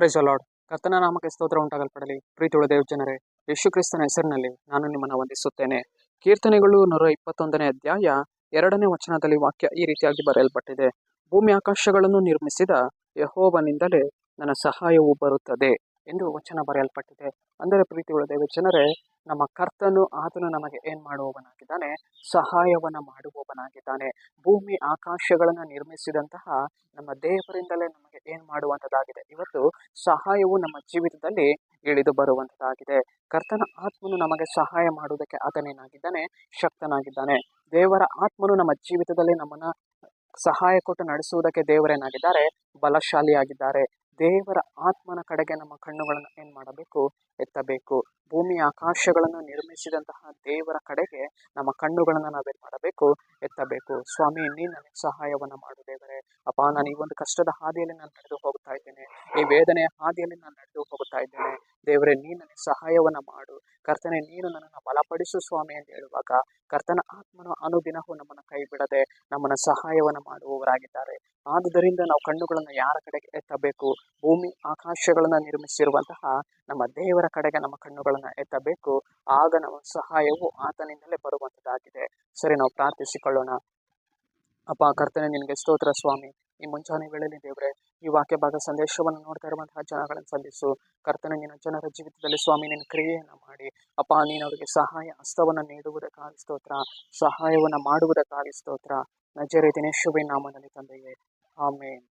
Price lord ಕರ್ತನ ನಾಮಕ ಸ್ತೋತ್ರ ಉಂಟಾಗಲ್ಪಡಲಿ. ಪ್ರೀತಿಯುಳ ದೇವ್ ಜನರೇ, ಯೇಸು ಕ್ರಿಸ್ತನ ಹೆಸರಿನಲ್ಲಿ ನಾನು ನಿಮ್ಮನ್ನು ವಂದಿಸುತ್ತೇನೆ. ಕೀರ್ತನೆಗಳು ನೂರ ಇಪ್ಪತ್ತೊಂದನೇ ಅಧ್ಯಾಯ ಎರಡನೇ ವಚನದಲ್ಲಿ ವಾಕ್ಯ ಈ ರೀತಿಯಾಗಿ ಬರೆಯಲ್ಪಟ್ಟಿದೆ. ಭೂಮಿ ಆಕಾಶಗಳನ್ನು ನಿರ್ಮಿಸಿದ ಯಹೋವನಿಂದಲೇ ನನ್ನ ಸಹಾಯವು ಬರುತ್ತದೆ ಎಂದು ವಚನ ಬರೆಯಲ್ಪಟ್ಟಿದೆ. ಅಂದರೆ ಪ್ರೀತಿಯುಳ್ಳ ದೇವ ಜನರೇ, ನಮ್ಮ ಕರ್ತನು ಆತನು ನಮಗೆ ಏನ್ ಮಾಡುವವನಾಗಿದ್ದಾನೆ? ಸಹಾಯವನ್ನ ಮಾಡುವವನಾಗಿದ್ದಾನೆ. ಭೂಮಿ ಆಕಾಶಗಳನ್ನು ನಿರ್ಮಿಸಿದಂತಹ ನಮ್ಮ ದೇವರಿಂದಲೇ ನಮಗೆ ಏನ್ ಮಾಡುವಂತದ್ದಾಗಿದೆ? ಇವತ್ತು ಸಹಾಯವು ನಮ್ಮ ಜೀವಿತದಲ್ಲಿ ಇಳಿದು ಬರುವಂತದ್ದಾಗಿದೆ. ಕರ್ತನ ಆತ್ಮನು ನಮಗೆ ಸಹಾಯ ಮಾಡುವುದಕ್ಕೆ ಆತನೇನಾಗಿದ್ದಾನೆ? ಶಕ್ತನಾಗಿದ್ದಾನೆ. ದೇವರ ಆತ್ಮನು ನಮ್ಮ ಜೀವಿತದಲ್ಲಿ ನಮ್ಮನ್ನು ಸಹಾಯ ಕೊಟ್ಟು ನಡೆಸುವುದಕ್ಕೆ ದೇವರೇನಾಗಿದ್ದಾರೆ? ಬಲಶಾಲಿಯಾಗಿದ್ದಾರೆ. ದೇವರ ಆತ್ಮನ ಕಡೆಗೆ ನಮ್ಮ ಕಣ್ಣುಗಳನ್ನು ಏನು ಮಾಡಬೇಕು? ಎತ್ತಬೇಕು. ಭೂಮಿ ಆಕಾಶಗಳನ್ನು ನಿರ್ಮಿಸಿದಂತಹ ದೇವರ ಕಡೆಗೆ ನಮ್ಮ ಕಣ್ಣುಗಳನ್ನು ನಾವೇನು ಮಾಡಬೇಕು? ಎತ್ತಬೇಕು. ಸ್ವಾಮಿ, ನೀನು ನನಗೆ ಸಹಾಯವನ್ನ ಮಾಡು ದೇವರೇ. ಅಪ್ಪ, ನಾನು ಈ ಒಂದು ಕಷ್ಟದ ಹಾದಿಯಲ್ಲಿ ನಾನು ನಡೆದು ಹೋಗ್ತಾ ಇದ್ದೇನೆ. ಈ ವೇದನೆಯ ಹಾದಿಯಲ್ಲಿ ನಾನು ನಡೆದು ಹೋಗ್ತಾ ಇದ್ದೇನೆ. ದೇವರೇ ನೀ ನನಗೆ ಸಹಾಯವನ್ನ ಮಾಡು. ಕರ್ತನೆ, ನೀನು ನನ್ನನ್ನು ಬಲಪಡಿಸು ಸ್ವಾಮಿ ಅಂತ ಹೇಳುವಾಗ ಕರ್ತನ ಆತ್ಮನು ಅನುದಿನವೂ ನಮ್ಮನ್ನು ಕೈ ಬಿಡದೆ ನಮ್ಮನ್ನು ಸಹಾಯವನ್ನು ಮಾಡುವವರಾಗಿದ್ದಾರೆ. ಆದುದರಿಂದ ನಾವು ಕಣ್ಣುಗಳನ್ನು ಯಾರ ಕಡೆಗೆ ಎತ್ತಬೇಕು? ಭೂಮಿ ಆಕಾಶಗಳನ್ನು ನಿರ್ಮಿಸಿರುವಂತಹ ನಮ್ಮ ದೇವರ ಕಡೆಗೆ ನಮ್ಮ ಕಣ್ಣುಗಳನ್ನು ಎತ್ತಬೇಕು. ಆಗ ನಮ್ಮ ಸಹಾಯವು ಆತನಿಂದಲೇ ಬರುವಂತದ್ದಾಗಿದೆ. ಸರಿ, ನಾವು ಪ್ರಾರ್ಥಿಸಿಕೊಳ್ಳೋಣ. ಅಪ್ಪ, ಕರ್ತನೆ, ನಿನಗೆ ಸ್ತೋತ್ರ ಸ್ವಾಮಿ. ಈ ಮುಂಜಾನೆ ವೇಳೆಯಲ್ಲಿ ದೇವರೇ, ಈ ವಾಕ್ಯ ಭಾಗ ಸಂದೇಶವನ್ನು ನೋಡ್ತಾ ಇರುವಂತಹ ಜನಗಳನ್ನು ಸಲ್ಲಿಸು ಕರ್ತನ, ನಿನ್ನ ಜನರ ಜೀವಿತದಲ್ಲಿ ಸ್ವಾಮಿ, ನಿನ್ನ ಕ್ರಿಯೆಯನ್ನು ಮಾಡಿ. ಅಪ್ಪ, ನೀನು ಅವರಿಗೆ ಸಹಾಯ, ಹಸ್ತವನ್ನು ನೀಡುವುದಕ್ಕಾಗಿ ಸ್ತೋತ್ರ. ಸಹಾಯವನ್ನು ಮಾಡುವುದಕ್ಕಾಗಿ ಸ್ತೋತ್ರ. ನಜರೆ ದಿನೇಶುವೆ ನಾಮದಲ್ಲಿ ತಂದೆಯೇ. ಆಮೇನ್.